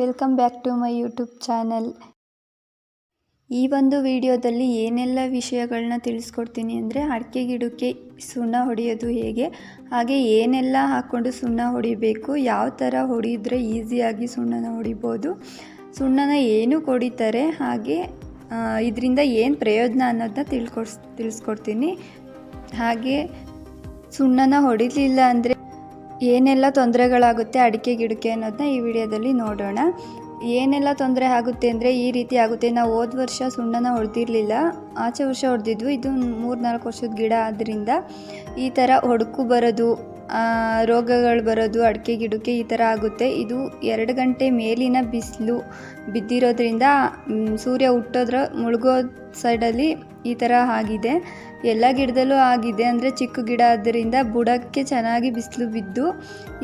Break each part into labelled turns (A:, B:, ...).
A: Welcome back to my YouTube channel. ಈ ಒಂದು ವಿಡಿಯೋದಲ್ಲಿ ಏನೆಲ್ಲ ವಿಷಯಗಳನ್ನ ತಿಳಿಸ್ಕೊಡ್ತೀನಿ ಅಂದರೆ ಅಡಿಕೆ ಗಿಡಕ್ಕೆ ಸುಣ್ಣ ಹೊಡೆಯೋದು ಹೇಗೆ, ಹಾಗೆ ಏನೆಲ್ಲ ಹಾಕ್ಕೊಂಡು ಸುಣ್ಣ ಹೊಡಿಬೇಕು, ಯಾವ ಥರ ಹೊಡೆಯಿದ್ರೆ ಈಸಿಯಾಗಿ ಸುಣ್ಣನ ಹೊಡಿಬೋದು, ಸುಣ್ಣನ ಏನು ಕೊಡಿತಾರೆ, ಹಾಗೆ ಇದರಿಂದ ಏನು ಪ್ರಯೋಜನ ಅನ್ನೋದನ್ನ ತಿಳ್ಕೊಡ್ಸ್, ತಿಳಿಸ್ಕೊಡ್ತೀನಿ. ಹಾಗೆ ಸುಣ್ಣನ ಹೊಡಿಲಿಲ್ಲ ಅಂದರೆ ಏನೆಲ್ಲ ತೊಂದರೆಗಳಾಗುತ್ತೆ ಅಡಿಕೆ ಗಿಡಕ್ಕೆ ಅನ್ನೋದನ್ನ ಈ ವಿಡಿಯೋದಲ್ಲಿ ನೋಡೋಣ. ಏನೆಲ್ಲ ತೊಂದರೆ ಆಗುತ್ತೆ ಅಂದರೆ ಈ ರೀತಿ ಆಗುತ್ತೆ. ನಾವು ಹೋದ ವರ್ಷ ಸುಣ್ಣನ ಹೊಡೆದಿರಲಿಲ್ಲ. ಆಚೆ ವರ್ಷ ಹೊಡೆದಿದ್ವು. ಇದು ಮೂರು ನಾಲ್ಕು ವರ್ಷದ ಗಿಡ ಆದ್ದರಿಂದ ಈ ಥರ ಹೊಡಕು ಬರೋದು ರೋಗಗಳು ಬರೋದು ಅಡಿಕೆ ಗಿಡಕ್ಕೆ ಈ ಥರ ಆಗುತ್ತೆ. ಇದು ಎರಡು ಗಂಟೆ ಮೇಲಿನ ಬಿಸಿಲು ಬಿದ್ದಿರೋದ್ರಿಂದ ಸೂರ್ಯ ಹುಟ್ಟೋದ್ರ ಮುಳುಗೋ ಸೈಡಲ್ಲಿ ಈ ಥರ ಆಗಿದೆ. ಎಲ್ಲ ಗಿಡದಲ್ಲೂ ಆಗಿದೆ ಅಂದರೆ ಚಿಕ್ಕ ಗಿಡ ಆದ್ದರಿಂದ ಬುಡಕ್ಕೆ ಚೆನ್ನಾಗಿ ಬಿಸಿಲು ಬಿದ್ದು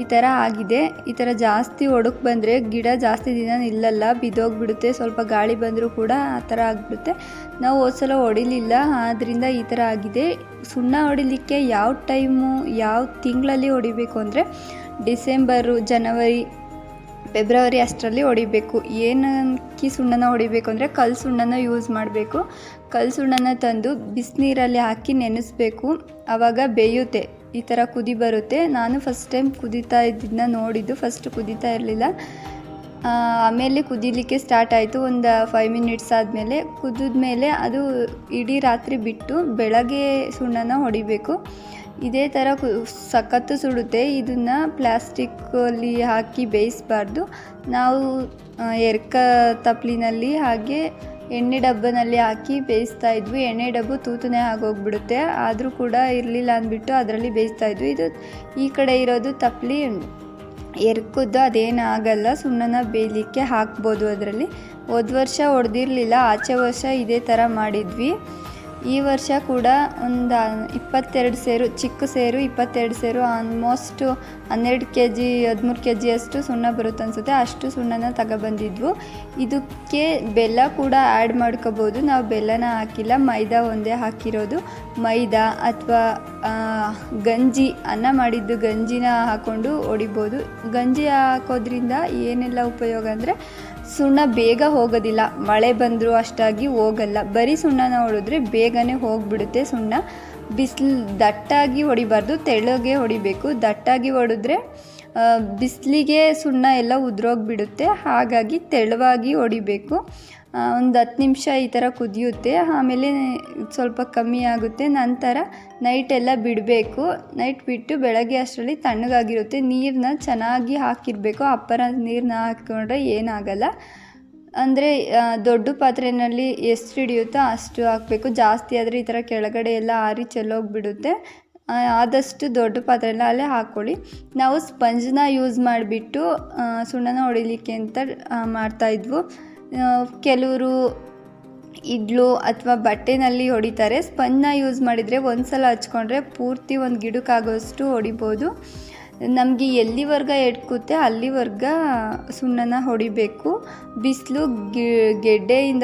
A: ಈ ಥರ ಆಗಿದೆ. ಈ ಥರ ಜಾಸ್ತಿ ಒಡಕ್ಕೆ ಬಂದರೆ ಗಿಡ ಜಾಸ್ತಿ ದಿನ ನಿಲ್ಲಲ್ಲ, ಬಿದ್ದೋಗ್ಬಿಡುತ್ತೆ. ಸ್ವಲ್ಪ ಗಾಳಿ ಬಂದರೂ ಕೂಡ ಆ ಥರ ಆಗಿಬಿಡುತ್ತೆ. ನಾವು ಹೋದ್ಸಲ ಹೊಡಿಲಿಲ್ಲ ಆದ್ದರಿಂದ ಈ ಥರ ಆಗಿದೆ. ಸುಣ್ಣ ಹೊಡಿಲಿಕ್ಕೆ ಯಾವ ಟೈಮು ಯಾವ ತಿಂಗಳಲ್ಲಿ ಹೊಡಿಬೇಕು ಅಂದರೆ ಡಿಸೆಂಬರು, ಜನವರಿ ಫೆಬ್ರವರಿ ಅಷ್ಟರಲ್ಲಿ ಹೊಡಿಬೇಕು. ಏನಕ್ಕೆ ಸುಣ್ಣನ ಹೊಡಿಬೇಕು ಅಂದರೆ ಕಲ್ ಸುಣ್ಣನ ಯೂಸ್ ಮಾಡಬೇಕು. ಕಲ್ ಸುಣ್ಣನ ತಂದು ಬಿಸಿನೀರಲ್ಲಿ ಹಾಕಿ ನೆನೆಸ್ಬೇಕು. ಆವಾಗ ಬೇಯುತ್ತೆ. ಈ ಥರ ಕುದಿ ಬರುತ್ತೆ. ನಾನು ಫಸ್ಟ್ ಟೈಮ್ ಕುದೀತಾ ಇದ್ದಿದ್ದನ್ನ ನೋಡಿದ್ದು. ಫಸ್ಟ್ ಕುದೀತಾ ಇರಲಿಲ್ಲ. ಆಮೇಲೆ ಕುದೀಲಿಕ್ಕೆ ಸ್ಟಾರ್ಟ್ ಆಯಿತು. ಒಂದು ಫೈವ್ ಮಿನಿಟ್ಸ್ ಆದಮೇಲೆ ಕುದಿದ ಮೇಲೆ ಅದು ಇಡೀ ರಾತ್ರಿ ಬಿಟ್ಟು ಬೆಳಗ್ಗೆ ಸುಣ್ಣನ ಹೊಡಿಬೇಕು. ಇದೇ ಥರ ಸಖತ್ತು ಸುಡುತ್ತೆ. ಇದನ್ನು ಪ್ಲಾಸ್ಟಿಕ್ಕಲ್ಲಿ ಹಾಕಿ ಬೇಯಿಸಬಾರ್ದು. ನಾವು ಎರ್ಕ ತಪ್ಲಿನಲ್ಲಿ ಹಾಗೆ ಎಣ್ಣೆ ಡಬ್ಬನಲ್ಲಿ ಹಾಕಿ ಬೇಯಿಸ್ತಾ ಇದ್ವಿ. ಎಣ್ಣೆ ಡಬ್ಬು ತೂತನೇ ಆಗೋಗ್ಬಿಡುತ್ತೆ. ಆದರೂ ಕೂಡ ಇರಲಿಲ್ಲ ಅಂದ್ಬಿಟ್ಟು ಅದರಲ್ಲಿ ಬೇಯಿಸ್ತಾ ಇದ್ವಿ. ಇದು ಈ ಕಡೆ ಇರೋದು ತಪ್ಲಿ. ಎರ್ಕದ್ದು ಅದೇನು ಆಗಲ್ಲ. ಸುಣ್ಣನ ಬೇಯಲಿಕ್ಕೆ ಹಾಕ್ಬೋದು ಅದರಲ್ಲಿ. ಹೋದ ವರ್ಷ ಹೊಡೆದಿರಲಿಲ್ಲ ಆಚೆ ವರ್ಷ ಇದೇ ಥರ ಮಾಡಿದ್ವಿ. ಈ ವರ್ಷ ಕೂಡ ಒಂದು ಇಪ್ಪತ್ತೆರಡು ಸೇರು, ಚಿಕ್ಕ ಸೇರು ಇಪ್ಪತ್ತೆರಡು ಸೇರು ಆಲ್ಮೋಸ್ಟ್ ಹನ್ನೆರಡು ಕೆ ಜಿ ಹದಿಮೂರು ಕೆ ಜಿಯಷ್ಟು ಸುಣ್ಣ ಬರುತ್ತೆ ಅನಿಸುತ್ತೆ. ಅಷ್ಟು ಸುಣ್ಣನ ತಗೊಬಂದಿದ್ವು. ಇದಕ್ಕೆ ಬೆಲ್ಲ ಕೂಡ ಆ್ಯಡ್ ಮಾಡ್ಕೋಬೋದು. ನಾವು ಬೆಲ್ಲನ ಹಾಕಿಲ್ಲ, ಮೈದಾ ಒಂದೇ ಹಾಕಿರೋದು. ಮೈದಾ ಅಥವಾ ಗಂಜಿ, ಅನ್ನ ಮಾಡಿದ್ದು ಗಂಜಿನ ಹಾಕ್ಕೊಂಡು ಹೊಡಿಬೋದು. ಗಂಜಿ ಹಾಕೋದ್ರಿಂದ ಏನೆಲ್ಲ ಉಪಯೋಗ ಅಂದರೆ ಸುಣ್ಣ ಬೇಗ ಹೋಗೋದಿಲ್ಲ. ಮಳೆ ಬಂದರೂ ಅಷ್ಟಾಗಿ ಹೋಗಲ್ಲ. ಬರೀ ಸುಣ್ಣನ ಹೊಡೆದ್ರೆ ಬೇಗನೆ ಹೋಗಿಬಿಡುತ್ತೆ ಸುಣ್ಣ. ಬಿಸಿಲು ದಟ್ಟಾಗಿ ಹೊಡಿಬಾರ್ದು, ತೆಳ್ಳಗೆ ಹೊಡಿಬೇಕು. ದಟ್ಟಾಗಿ ಹೊಡೆದ್ರೆ ಬಿಸಿಲಿಗೆ ಸುಣ್ಣ ಎಲ್ಲ ಉದುರೋಗ್ಬಿಡುತ್ತೆ. ಹಾಗಾಗಿ ತೆಳುವಾಗಿ ಹೊಡಿಬೇಕು. ಒಂದು ಹತ್ತು ನಿಮಿಷ ಈ ಥರ ಕುದಿಯುತ್ತೆ. ಆಮೇಲೆ ಸ್ವಲ್ಪ ಕಮ್ಮಿ ಆಗುತ್ತೆ. ನಂತರ ನೈಟ್ ಎಲ್ಲ ಬಿಡಬೇಕು. ನೈಟ್ ಬಿಟ್ಟು ಬೆಳಗ್ಗೆ ಅಷ್ಟರಲ್ಲಿ ತಣ್ಣಗಾಗಿರುತ್ತೆ. ನೀರನ್ನ ಚೆನ್ನಾಗಿ ಹಾಕಿರಬೇಕು. ಅಪ್ಪರ ನೀರನ್ನ ಹಾಕ್ಕೊಂಡ್ರೆ ಏನಾಗಲ್ಲ. ಅಂದರೆ ದೊಡ್ಡ ಪಾತ್ರೆಯಲ್ಲಿ ಎಷ್ಟು ಹಿಡಿಯುತ್ತೋ ಅಷ್ಟು ಹಾಕಬೇಕು. ಜಾಸ್ತಿ ಆದರೆ ಈ ಥರ ಕೆಳಗಡೆ ಎಲ್ಲ ಆರಿ ಚೆಲ್ಲೋಗಿಬಿಡುತ್ತೆ. ಆದಷ್ಟು ದೊಡ್ಡ ಪಾತ್ರೆಲ್ಲ ಅಲ್ಲೇ ಹಾಕ್ಕೊಳ್ಳಿ ನಾವು ಸ್ಪಂಜ್ನ ಯೂಸ್ ಮಾಡಿಬಿಟ್ಟು ಸುಣ್ಣನ ಹೊಡಿಲಿಕ್ಕೆ ಅಂತ ಮಾಡ್ತಾಯಿದ್ವು ಕೆಲವರು ಇಡ್ಲು ಅಥವಾ ಬಟ್ಟೆನಲ್ಲಿ ಹೊಡಿತಾರೆ. ಸ್ಪಂಜ್ನ ಯೂಸ್ ಮಾಡಿದರೆ ಒಂದು ಸಲ ಹಚ್ಕೊಂಡ್ರೆ ಪೂರ್ತಿ ಒಂದು ಗಿಡಕ್ಕಾಗೋಷ್ಟು ಹೊಡಿಬೋದು. ನಮಗೆ ಎಲ್ಲಿವರ್ಗ ಎಟ್ಕುತ್ತೆ ಅಲ್ಲಿವರ್ಗ ಸುಣ್ಣನ ಹೊಡಿಬೇಕು. ಬಿಸಿಲು ಗೆಡ್ಡೆಯಿಂದ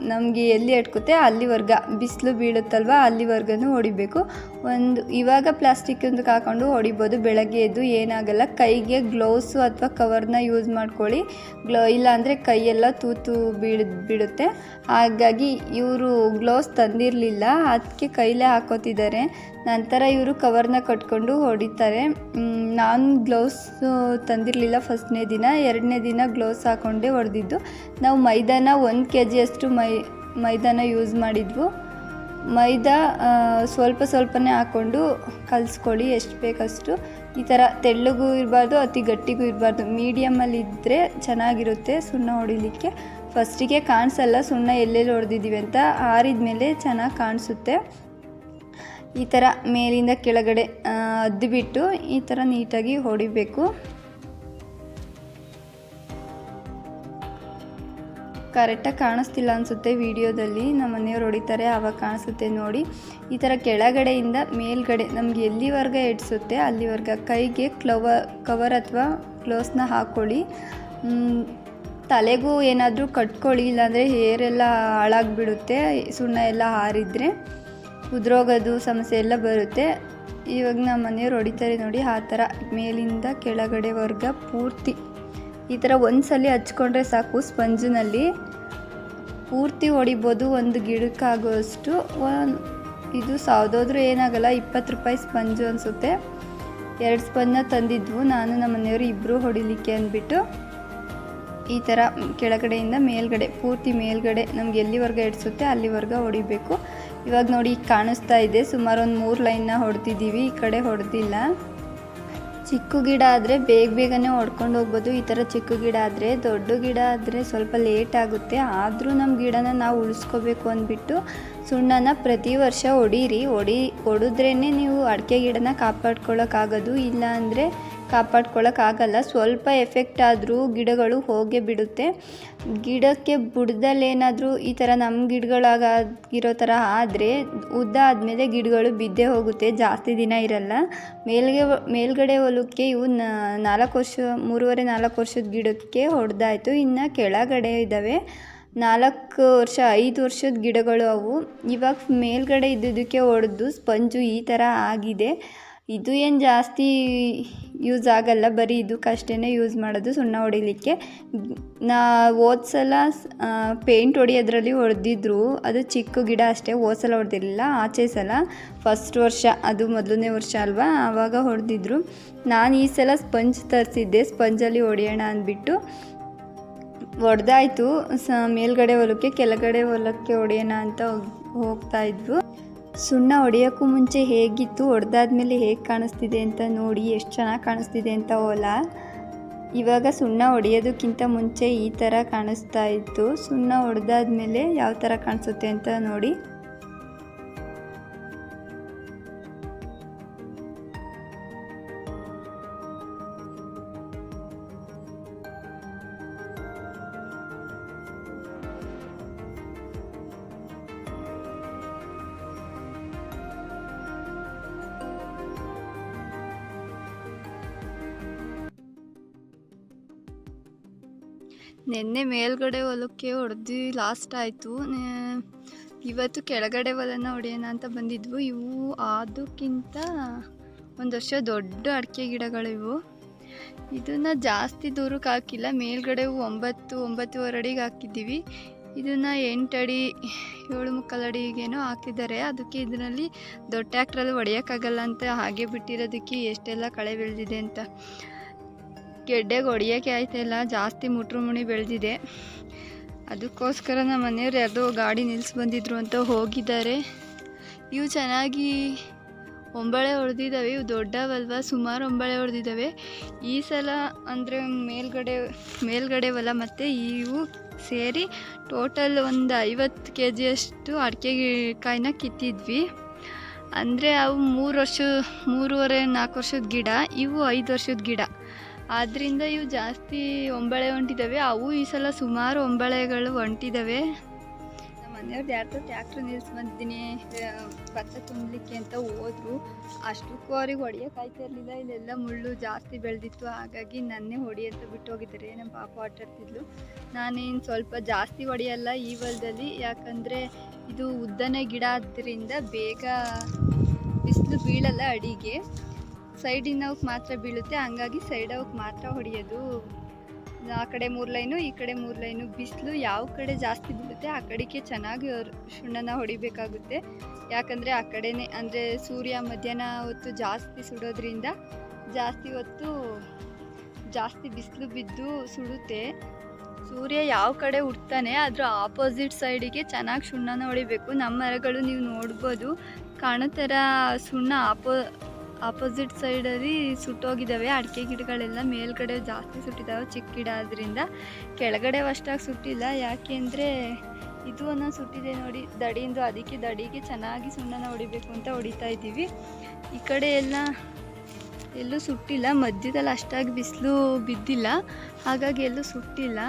A: ನಮಗೆ ಎಲ್ಲಿ ಎಟ್ಕುತ್ತೆ ಅಲ್ಲಿವರ್ಗ ಬಿಸಿಲು ಬೀಳುತ್ತಲ್ವ ಅಲ್ಲಿವರ್ಗನೂ ಹೊಡಿಬೇಕು. ಒಂದು, ಇವಾಗ ಪ್ಲಾಸ್ಟಿಕ್ ಒಂದು ಹಾಕೊಂಡು ಹೊಡಿಬೋದು. ಬೆಳಗ್ಗೆ ಎದ್ದು ಏನಾಗಲ್ಲ. ಕೈಗೆ ಗ್ಲೌಸು ಅಥವಾ ಕವರ್ನ ಯೂಸ್ ಮಾಡ್ಕೊಳ್ಳಿ. ಗ್ಲೋ, ಇಲ್ಲಾಂದರೆ ಕೈಯೆಲ್ಲ ತೂತು ಬೀಳ ಬಿಡುತ್ತೆ ಹಾಗಾಗಿ ಇವರು ಗ್ಲೌಸ್ ತಂದಿರಲಿಲ್ಲ. ಅದಕ್ಕೆ ಕೈಲೇ ಹಾಕೋತಿದ್ದಾರೆ. ನಂತರ ಇವರು ಕವರ್ನ ಕಟ್ಕೊಂಡು ಹೊಡಿತಾರೆ. ನಾನು ಗ್ಲೌಸ್ ತಂದಿರಲಿಲ್ಲ ಫಸ್ಟ್ನೇ ದಿನ. ಎರಡನೇ ದಿನ ಗ್ಲೌಸ್ ಹಾಕ್ಕೊಂಡೇ ಹೊಡೆದಿದ್ದು. ನಾವು ಮೈದಾನ ಒಂದು ಕೆ ಜಿಯಷ್ಟು ಮೈ, ಮೈದಾನ ಯೂಸ್ ಮಾಡಿದ್ವು. ಮೈದಾ ಸ್ವಲ್ಪ ಸ್ವಲ್ಪನೇ ಹಾಕ್ಕೊಂಡು ಕಲಿಸ್ಕೊಳ್ಳಿ, ಎಷ್ಟು ಬೇಕಷ್ಟು. ಈ ಥರ ತೆಳ್ಳಗೂ ಇರಬಾರ್ದು, ಅತಿ ಗಟ್ಟಿಗೂ ಇರಬಾರ್ದು. ಮೀಡಿಯಮಲ್ಲಿ ಇದ್ದರೆ ಚೆನ್ನಾಗಿರುತ್ತೆ ಸುಣ್ಣ ಹೊಡಿಲಿಕ್ಕೆ. ಫಸ್ಟಿಗೆ ಕಾಣಿಸಲ್ಲ, ಸುಣ್ಣ ಎಲ್ಲೆಲ್ಲಿ ಹೊಡೆದಿದ್ದೀವಿ ಅಂತ ಆರಿದ ಮೇಲೆ ಚೆನ್ನಾಗಿ ಕಾಣಿಸುತ್ತೆ. ಈ ಥರ ಮೇಲಿಂದ ಕೆಳಗಡೆ ಅದ್ದುಬಿಟ್ಟು ಈ ಥರ ನೀಟಾಗಿ ಹೊಡಿಬೇಕು. ಕರೆಕ್ಟಾಗಿ ಕಾಣಿಸ್ತಿಲ್ಲ ಅನಿಸುತ್ತೆ ವಿಡಿಯೋದಲ್ಲಿ. ನಮ್ಮ ಮನೆಯವ್ರು ಹೊಡಿತಾರೆ ಆವಾಗ ಕಾಣಿಸುತ್ತೆ ನೋಡಿ. ಈ ಥರ ಕೆಳಗಡೆಯಿಂದ ಮೇಲ್ಗಡೆ ನಮ್ಗೆ ಎಲ್ಲಿವರೆಗ ಎಡಿಸುತ್ತೆ, ಅಲ್ಲಿವರೆಗ ಕೈಗೆ ಕ್ಲವ, ಕವರ್ ಅಥವಾ ಕ್ಲೋಸ್ನ ಹಾಕ್ಕೊಳ್ಳಿ ತಲೆಗೂ ಏನಾದರೂ ಕಟ್ಕೊಳ್ಳಿ, ಇಲ್ಲಾಂದರೆ ಹೇರೆಲ್ಲ ಹಾಳಾಗಿಬಿಡುತ್ತೆ, ಸುಣ್ಣ ಎಲ್ಲ ಹಾರಿದರೆ ಉದ್ರೋಗೋದು ಸಮಸ್ಯೆ ಎಲ್ಲ ಬರುತ್ತೆ. ಇವಾಗ ನಮ್ಮ ಮನೆಯವ್ರು ಹೊಡಿತಾರೆ ನೋಡಿ, ಆ ಥರ ಮೇಲಿಂದ ಕೆಳಗಡೆವರೆಗ ಪೂರ್ತಿ. ಈ ಥರ ಒಂದ್ಸಲಿ ಹಚ್ಕೊಂಡ್ರೆ ಸಾಕು ಸ್ಪಂಜಿನಲ್ಲಿ. ಪೂರ್ತಿ ಹೊಡಿಬೋದು ಒಂದು ಗಿಡಕ್ಕಾಗುವಷ್ಟು ಇದು ಸಾವಿರದೋದ್ರೂ ಏನಾಗಲ್ಲ, ಇಪ್ಪತ್ತು ರೂಪಾಯಿ ಸ್ಪಂಜು ಅನಿಸುತ್ತೆ. ಎರಡು ಸ್ಪಂಜನ್ನ ತಂದಿದ್ವು. ನಾನು ನಮ್ಮ ಮನೆಯವರು ಇಬ್ಬರು ಹೊಡಿಲಿಕ್ಕೆ ಅಂದ್ಬಿಟ್ಟು ಈ ಥರ ಕೆಳಗಡೆಯಿಂದ ಮೇಲ್ಗಡೆ, ಪೂರ್ತಿ ಮೇಲ್ಗಡೆ ನಮ್ಗೆ ಎಲ್ಲಿವರೆಗೆ ಎಡಿಸುತ್ತೆ ಅಲ್ಲಿವರೆಗೆ ಹೊಡಿಬೇಕು. ಇವಾಗ ನೋಡಿ ಕಾಣಿಸ್ತಾ ಇದೆ. ಸುಮಾರು ಒಂದು ಮೂರು ಲೈನ್ನ ಹೊಡೆದಿದ್ದೀವಿ ಈ ಕಡೆ ಹೊಡೆದಿಲ್ಲ. ಚಿಕ್ಕ ಗಿಡ ಆದರೆ ಬೇಗ ಬೇಗನೆ ಹೊಡ್ಕೊಂಡು ಹೋಗ್ಬೋದು. ಈ ಥರ ಚಿಕ್ಕ ಗಿಡ ಆದರೆ, ದೊಡ್ಡ ಗಿಡ ಆದರೆ ಸ್ವಲ್ಪ ಲೇಟ್ ಆಗುತ್ತೆ. ಆದರೂ ನಮ್ಮ ಗಿಡನ ನಾವು ಉಳಿಸ್ಕೋಬೇಕು ಅಂದ್ಬಿಟ್ಟು ಸುಣ್ಣನ ಪ್ರತಿ ವರ್ಷ ಹೊಡೀರಿ ಹೊಡಿ ಹೊಡೆದ್ರೇ ನೀವು ಅಡಿಕೆ ಗಿಡನ ಕಾಪಾಡ್ಕೊಳ್ಳೋಕ್ಕಾಗೋದು ಇಲ್ಲ ಅಂದರೆ ಕಾಪಾಡ್ಕೊಳ್ಳೋಕ್ಕಾಗಲ್ಲ ಸ್ವಲ್ಪ ಎಫೆಕ್ಟ್ ಆದರೂ ಗಿಡಗಳು ಹೋಗೇ ಬಿಡುತ್ತೆ. ಗಿಡಕ್ಕೆ ಬುಡದಲ್ಲೇನಾದರೂ ಈ ಥರ ನಮ್ಮ ಗಿಡಗಳಾಗಿರೋ ಥರ ಆದರೆ ಉದ್ದ ಆದಮೇಲೆ ಗಿಡಗಳು ಬಿದ್ದೇ ಹೋಗುತ್ತೆ, ಜಾಸ್ತಿ ದಿನ ಇರಲ್ಲ. ಮೇಲ್ಗೆ, ಮೇಲ್ಗಡೆ ಹೊಲಕ್ಕೆ ಇವು ನಾಲ್ಕು ವರ್ಷ, ಮೂರುವರೆ ನಾಲ್ಕು ವರ್ಷದ ಗಿಡಕ್ಕೆ ಹೊಡೆದಾಯ್ತು. ಇನ್ನು ಕೆಳಗಡೆ ಇದ್ದಾವೆ ನಾಲ್ಕು ವರ್ಷ, ಐದು ವರ್ಷದ ಗಿಡಗಳು ಅವು. ಇವಾಗ ಮೇಲ್ಗಡೆ ಇದ್ದಿದ್ದಕ್ಕೆ ಹೊಡೆದು ಸ್ಪಂಜು ಈ ಥರ ಆಗಿದೆ. ಇದು ಏನು ಜಾಸ್ತಿ ಯೂಸ್ ಆಗಲ್ಲ, ಬರೀ ಇದಕ್ಕಷ್ಟೇ ಯೂಸ್ ಮಾಡೋದು ಸುಣ್ಣ ಹೊಡಿಲಿಕ್ಕೆ. ನಾ ಹೋದ ಸಲ ಪೇಂಟ್ ಹೊಡಿಯೋದ್ರಲ್ಲಿ ಹೊಡೆದಿದ್ರು, ಅದು ಚಿಕ್ಕ ಗಿಡ ಅಷ್ಟೇ ಹೋದ್ಸಲ ಹೊಡೆದಿರಲಿಲ್ಲ, ಆಚೆ ಸಲ ಫಸ್ಟ್ ವರ್ಷ, ಅದು ಮೊದಲನೇ ವರ್ಷ ಅಲ್ವಾ, ಆವಾಗ ಹೊಡೆದಿದ್ರು. ನಾನು ಈ ಸಲ ಸ್ಪಂಜ್ ತರಿಸಿದ್ದೆ ಸ್ಪಂಜಲ್ಲಿ ಹೊಡೆಯೋಣ ಅಂದ್ಬಿಟ್ಟು. ಹೊಡೆದಾಯ್ತು, ಸ, ಮೇಲ್ಗಡೆ ಹೊಲಕ್ಕೆ, ಕೆಳಗಡೆ ಹೊಲಕ್ಕೆ ಹೊಡೆಯೋಣ ಅಂತ ಹೋಗ್ತಾ ಇದ್ವು. ಸುಣ್ಣ ಹೊಡೆಯೋಕ್ಕೂ ಮುಂಚೆ ಹೇಗಿತ್ತು, ಹೊಡೆದಾದ್ಮೇಲೆ ಹೇಗೆ ಕಾಣಿಸ್ತಿದೆ ಅಂತ ನೋಡಿ ಎಷ್ಟು ಚೆನ್ನಾಗಿ ಕಾಣಿಸ್ತಿದೆ ಅಂತ ಓಲಾ. ಇವಾಗ ಸುಣ್ಣ ಹೊಡೆಯೋದಕ್ಕಿಂತ ಮುಂಚೆ ಈ ಥರ ಕಾಣಿಸ್ತಾ ಇತ್ತು. ಸುಣ್ಣ ಹೊಡೆದಾದ್ಮೇಲೆ ಯಾವ ಥರ ಕಾಣಿಸುತ್ತೆ ಅಂತ ನೋಡಿ. ನಿನ್ನೆ ಮೇಲ್ಗಡೆ ಹೊಲಕ್ಕೆ ಹೊಡೆದು ಲಾಸ್ಟ್ ಆಯಿತು. ಇವತ್ತು ಕೆಳಗಡೆ ಹೊಲನ ಹೊಡೆಯೋಣ ಅಂತ ಬಂದಿದ್ವು. ಇವು ಅದಕ್ಕಿಂತ ಒಂದು ವರ್ಷ ದೊಡ್ಡ ಅಡಿಕೆ ಗಿಡಗಳಿವು ಇದನ್ನು ಜಾಸ್ತಿ ದೂರಕ್ಕೆ ಹಾಕಿಲ್ಲ. ಮೇಲ್ಗಡೆ ಒಂಬತ್ತು, ಒಂಬತ್ತುವರೆ ಅಡಿಗೆ ಹಾಕಿದ್ದೀವಿ. ಇದನ್ನು ಎಂಟು ಅಡಿ, ಏಳು ಮುಕ್ಕಾಲು ಅಡಿಗೇನೋ ಹಾಕಿದ್ದಾರೆ. ಅದಕ್ಕೆ ಇದರಲ್ಲಿ ದೊಡ್ಡ ಟ್ಯಾಕ್ಟ್ರಲ್ಲಿ ಹೊಡೆಯೋಕ್ಕಾಗಲ್ಲ ಅಂತ ಹಾಗೆ ಬಿಟ್ಟಿರೋದಕ್ಕೆ ಎಷ್ಟೆಲ್ಲ ಕಳೆ ಬೆಳೆದಿದೆ ಅಂತ. ಗೆಡ್ಡೆಗೆ ಹೊಡಿಯೋಕ್ಕೆ ಆಯ್ತಾಯಿಲ್ಲ ಜಾಸ್ತಿ ಮುಟ್ರು ಮುಣಿ ಬೆಳೆದಿದೆ. ಅದಕ್ಕೋಸ್ಕರ ನಮ್ಮ ಮನೆಯವ್ರು ಯಾರ್ದೋ ಗಾಡಿ ನಿಲ್ಲಿಸಿ ಬಂದಿದ್ರು ಅಂತ ಹೋಗಿದ್ದಾರೆ. ಇವು ಚೆನ್ನಾಗಿ ಒಂಬಳೆ ಹೊಡೆದಿದ್ದಾವೆ, ಇವು ದೊಡ್ಡವಲ್ವ, ಸುಮಾರು ಒಂಬಳೆ ಹೊಡೆದಿದ್ದಾವೆ. ಈ ಸಲ ಅಂದರೆ ಮೇಲ್ಗಡೆ ಮೇಲ್ಗಡೆ ಹೊಲ ಮತ್ತು ಇವು ಸೇರಿ ಟೋಟಲ್ ಒಂದು ಐವತ್ತು ಕೆ ಜಿಯಷ್ಟು ಅಡಿಕೆ ಕಾಯಿನ ಕಿತ್ತಿದ್ವಿ. ಅಂದರೆ ಅವು ಮೂರು ವರ್ಷ, ಮೂರುವರೆ, ನಾಲ್ಕು ವರ್ಷದ ಗಿಡ, ಇವು ಐದು ವರ್ಷದ ಗಿಡ. ಆದ್ದರಿಂದ ಇವು ಜಾಸ್ತಿ ಒಂಬಳೆ ಹೊಂಟಿದ್ದಾವೆ ಅವು ಈ ಸಲ ಸುಮಾರು ಒಂಬಳೆಗಳು ಹೊಂಟಿದ್ದಾವೆ ನಮ್ಮ ಮನೆಯವ್ರದ್ದು ಯಾರ್ದು ಟ್ಯಾಕ್ಟ್ರ್ ನಿಲ್ಸಿ ಬಂದಿದ್ದೀನಿ. ಭತ್ತ ತುಂಬಲಿಕ್ಕೆ ಅಂತ ಹೋದ್ರು. ಅಷ್ಟಕ್ಕೂ ಅವ್ರಿಗೆ ಹೊಡಿಯೋಕ್ಕಾಯ್ತಾ ಇರಲಿಲ್ಲ. ಇಲ್ಲೆಲ್ಲ ಮುಳ್ಳು ಜಾಸ್ತಿ ಬೆಳೆದಿತ್ತು. ಹಾಗಾಗಿ ನನ್ನೇ ಹೊಡಿ ಅಂತ ಬಿಟ್ಟು ಹೋಗಿದ್ದಾರೆ. ನಮ್ಮ ಪಾಪ ಆಟಾಡ್ತಿದ್ಲು ನಾನೇನು ಸ್ವಲ್ಪ ಜಾಸ್ತಿ ಹೊಡೆಯಲ್ಲ ಈ ಹೊಲದಲ್ಲಿ. ಯಾಕಂದರೆ ಇದು ಉದ್ದನೆ ಗಿಡ ಆದ್ದರಿಂದ ಬೇಗ ಬಿಸಿಲು ಬೀಳಲ್ಲ ಅಡಿಗೆ. ಸೈಡಿನವಕ್ಕೆ ಮಾತ್ರ ಬೀಳುತ್ತೆ, ಹಂಗಾಗಿ ಸೈಡ್ ಅವಕ್ಕೆ ಮಾತ್ರ ಹೊಡೆಯೋದು. ಆ ಕಡೆ ಮೂರು ಲೈನು, ಈ ಕಡೆ ಮೂರು ಲೈನು, ಬಿಸಿಲು ಯಾವ ಕಡೆ ಜಾಸ್ತಿ ಬೀಳುತ್ತೆ, ಆ ಕಡೆಗೆ ಚೆನ್ನಾಗಿ ಸುಣ್ಣನ ಹೊಡಿಬೇಕಾಗುತ್ತೆ. ಯಾಕಂದರೆ ಆ ಕಡೆನೇ, ಅಂದರೆ ಸೂರ್ಯ ಮಧ್ಯಾಹ್ನ ಹೊತ್ತು ಜಾಸ್ತಿ ಸುಡೋದ್ರಿಂದ ಜಾಸ್ತಿ ಹೊತ್ತು ಜಾಸ್ತಿ ಬಿಸಿಲು ಬಿದ್ದು ಸುಡುತ್ತೆ. ಸೂರ್ಯ ಯಾವ ಕಡೆ ಹುಡ್ತಾನೆ, ಅದರ ಆಪೋಸಿಟ್ ಸೈಡಿಗೆ ಚೆನ್ನಾಗಿ ಸುಣ್ಣನ ಹೊಡಿಬೇಕು. ನಮ್ಮ ಮರಗಳು ನೀವು ನೋಡ್ಬೋದು ಕಾಣೋ ಥರ ಸುಣ್ಣ ಆಪೋ ಆಪೋಸಿಟ್ ಸೈಡಲ್ಲಿ ಸುಟ್ಟೋಗಿದ್ದಾವೆ. ಅಡಿಕೆ ಗಿಡಗಳೆಲ್ಲ ಮೇಲ್ಗಡೆ ಜಾಸ್ತಿ ಸುಟ್ಟಿದ್ದಾವೆ ಚಿಕ್ಕ ಗಿಡ ಆದ್ರಿಂದ. ಕೆಳಗಡೆ ಅಷ್ಟಾಗಿ ಸುಟ್ಟಿಲ್ಲ. ಯಾಕೆ ಅಂದರೆ ಇದು ಅನ್ನ ಸುಟ್ಟಿದೆ ನೋಡಿ. ದಡಿಯಿಂದ ಅದಕ್ಕೆ ದಡಿಗೆ ಚೆನ್ನಾಗಿ ಸುಣ್ಣನ ಹೊಡಿಬೇಕು ಅಂತ ಹೊಡಿತಾ ಇದ್ದೀವಿ. ಈ ಕಡೆ ಎಲ್ಲ ಎಲ್ಲೂ ಸುಟ್ಟಿಲ್ಲ. ಮಧ್ಯದಲ್ಲಿ ಅಷ್ಟಾಗಿ ಬಿಸಿಲು ಬಿದ್ದಿಲ್ಲ. ಹಾಗಾಗಿ ಎಲ್ಲೂ ಸುಟ್ಟಿಲ್ಲ.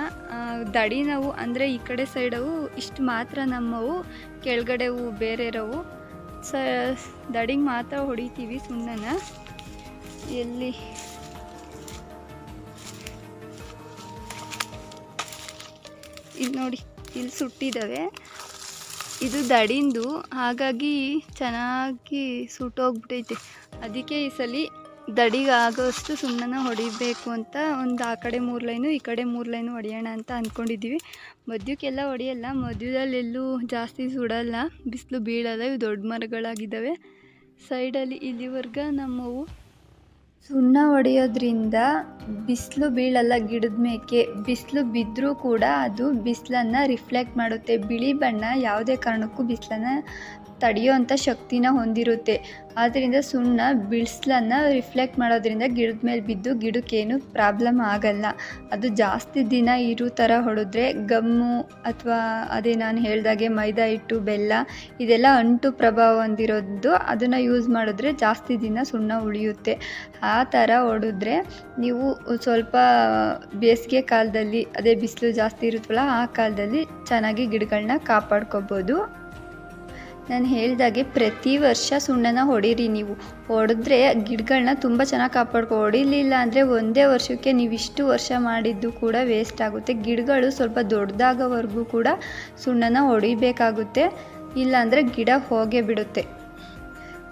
A: ದಡಿ ನಾವು ಅಂದರೆ ಈ ಕಡೆ ಸೈಡವು ಇಷ್ಟು ಮಾತ್ರ ನಮ್ಮವು. ಕೆಳಗಡೆವು ಬೇರೆರವು ಸ, ದಡಿಗೆ ಮಾತ್ರ ಹೊಡಿತೀವಿ ಸುಣ್ಣನ. ಎಲ್ಲಿ? ಇಲ್ಲಿ ನೋಡಿ ಇಲ್ಲಿ ಸುಟ್ಟಿದ್ದಾವೆ ಇದು ದಡಿಂದು, ಹಾಗಾಗಿ ಚೆನ್ನಾಗಿ ಸುಟ್ಟೋಗ್ಬಿಟ್ಟೈತೆ ಅದಕ್ಕೆ ಈ ಸಲ ದಡಿಗೆ ಆಗೋಷ್ಟು ಸುಣ್ಣನ ಹೊಡಿಬೇಕು ಅಂತ ಒಂದು ಆ ಕಡೆ ಮೂರು ಲೈನು, ಈ ಕಡೆ ಮೂರು ಲೈನು ಹೊಡೆಯೋಣ ಅಂತ ಅಂದ್ಕೊಂಡಿದ್ದೀವಿ. ಮಧ್ಯಕ್ಕೆಲ್ಲ ಹೊಡೆಯಲ್ಲ ಮಧ್ಯದಲ್ಲೆಲ್ಲೂ ಜಾಸ್ತಿ ಸುಡಲ್ಲ, ಬಿಸಿಲು ಬೀಳಲ್ಲ, ಇವು ದೊಡ್ಡ ಮರಗಳಾಗಿದ್ದಾವೆ. ಸೈಡಲ್ಲಿ ಇಲ್ಲಿವರ್ಗ ನಮ್ಮವು ಸುಣ್ಣ ಹೊಡೆಯೋದ್ರಿಂದ ಬಿಸಿಲು ಬೀಳಲ್ಲ ಗಿಡದ ಮೇಕೆ. ಬಿಸಿಲು ಬಿದ್ದರೂ ಕೂಡ ಅದು ಬಿಸಿಲನ್ನು ರಿಫ್ಲೆಕ್ಟ್ ಮಾಡುತ್ತೆ. ಬಿಳಿ ಬಣ್ಣ ಯಾವುದೇ ಕಾರಣಕ್ಕೂ ಬಿಸಿಲನ್ನು ತಡೆಯೋವಂಥ ಶಕ್ತಿನ ಹೊಂದಿರುತ್ತೆ. ಆದ್ದರಿಂದ ಸುಣ್ಣ ಬಿಡಿಸ್ಲನ್ನು ರಿಫ್ಲೆಕ್ಟ್ ಮಾಡೋದ್ರಿಂದ ಗಿಡದ ಮೇಲೆ ಬಿದ್ದು ಗಿಡಕ್ಕೇನು ಪ್ರಾಬ್ಲಮ್ ಆಗಲ್ಲ. ಅದು ಜಾಸ್ತಿ ದಿನ ಇರೋ ಥರ ಹೊಡೆದ್ರೆ ಗಮ್ಮು ಅಥವಾ ಅದೇ ನಾನು ಹೇಳ್ದಾಗೆ ಮೈದಾ ಹಿಟ್ಟು, ಬೆಲ್ಲ ಇದೆಲ್ಲ ಅಂಟು ಪ್ರಭಾವ ಹೊಂದಿರೋದು. ಅದನ್ನು ಯೂಸ್ ಮಾಡಿದ್ರೆ ಜಾಸ್ತಿ ದಿನ ಸುಣ್ಣ ಉಳಿಯುತ್ತೆ. ಆ ಥರ ಹೊಡೆದ್ರೆ ನೀವು ಸ್ವಲ್ಪ ಬೇಸಿಗೆ ಕಾಲದಲ್ಲಿ ಅದೇ ಬಿಸಿಲು ಜಾಸ್ತಿ ಇರುತ್ತಲ್ಲ ಆ ಕಾಲದಲ್ಲಿ ಚೆನ್ನಾಗಿ ಗಿಡಗಳನ್ನ ಕಾಪಾಡ್ಕೋಬೋದು. ನಾನು ಹೇಳ್ದಾಗೆ ಪ್ರತಿ ವರ್ಷ ಸುಣ್ಣನ ಹೊಡೀರಿ ನೀವು. ಹೊಡೆದ್ರೆ ಗಿಡಗಳನ್ನ ತುಂಬ ಚೆನ್ನಾಗಿ ಕಾಪಾಡ್ಕೊ, ಹೊಡಿಲಿಲ್ಲ ಅಂದರೆ ಒಂದೇ ವರ್ಷಕ್ಕೆ ನೀವು ಇಷ್ಟು ವರ್ಷ ಮಾಡಿದ್ದು ಕೂಡ ವೇಸ್ಟ್ ಆಗುತ್ತೆ. ಗಿಡಗಳು ಸ್ವಲ್ಪ ದೊಡ್ಡದಾಗೋವರೆಗೂ ಕೂಡ ಸುಣ್ಣನ ಹೊಡಿಬೇಕಾಗುತ್ತೆ. ಇಲ್ಲಾಂದರೆ ಗಿಡ ಹೋಗೇ ಬಿಡುತ್ತೆ.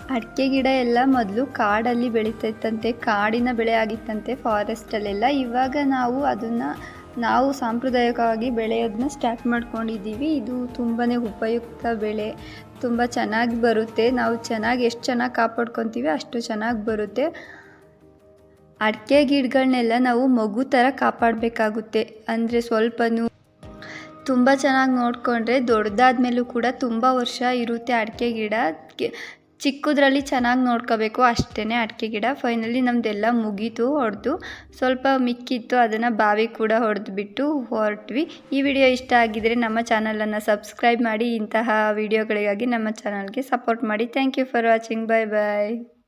A: ಅಡಿಕೆ ಗಿಡ ಎಲ್ಲ ಮೊದಲು ಕಾಡಲ್ಲಿ ಬೆಳೀತೈತಂತೆ, ಕಾಡಿನ ಬೆಳೆ ಆಗಿತ್ತಂತೆ ಫಾರೆಸ್ಟಲ್ಲೆಲ್ಲ ಇವಾಗ ನಾವು ಅದನ್ನು, ನಾವು ಸಾಂಪ್ರದಾಯಿಕವಾಗಿ ಬೆಳೆಯೋದನ್ನ ಸ್ಟಾರ್ಟ್ ಮಾಡ್ಕೊಂಡಿದ್ದೀವಿ. ಇದು ತುಂಬಾ ಉಪಯುಕ್ತ ಬೆಳೆ. ತುಂಬ ಚೆನ್ನಾಗಿ ಬರುತ್ತೆ. ನಾವು ಚೆನ್ನಾಗಿ ಎಷ್ಟು ಚೆನ್ನಾಗಿ ಕಾಪಾಡ್ಕೊತೀವಿ ಅಷ್ಟು ಚೆನ್ನಾಗಿ ಬರುತ್ತೆ. ಅಡಿಕೆ ಗಿಡಗಳನ್ನೆಲ್ಲ ನಾವು ಮಗು ಥರ ಕಾಪಾಡಬೇಕಾಗುತ್ತೆ. ಅಂದರೆ ಸ್ವಲ್ಪನೂ ತುಂಬ ಚೆನ್ನಾಗಿ ನೋಡಿಕೊಂಡ್ರೆ ದೊಡ್ಡದಾದ ಮೇಲೂ ಕೂಡ ತುಂಬ ವರ್ಷ ಇರುತ್ತೆ ಅಡಿಕೆ ಗಿಡ. ಚಿಕ್ಕದ್ರಲ್ಲಿ ಚೆನ್ನಾಗಿ ನೋಡ್ಕೋಬೇಕು ಅಷ್ಟೇ ಅಡಿಕೆ ಗಿಡ. ಫೈನಲಿ ನಮ್ಮದೆಲ್ಲ ಮುಗೀತು, ಹೊಡೆದು. ಸ್ವಲ್ಪ ಮಿಕ್ಕಿತ್ತು, ಅದನ್ನು ಬಾವಿ ಕೂಡ ಹೊಡೆದ್ಬಿಟ್ಟು ಹೊರಟ್ವಿ. ಈ ವಿಡಿಯೋ ಇಷ್ಟ ಆಗಿದರೆ ನಮ್ಮ ಚಾನಲನ್ನು ಸಬ್ಸ್ಕ್ರೈಬ್ ಮಾಡಿ. ಇಂತಹ ವಿಡಿಯೋಗಳಿಗಾಗಿ ನಮ್ಮ ಚಾನಲ್ಗೆ ಸಪೋರ್ಟ್ ಮಾಡಿ. Thank you for watching bye bye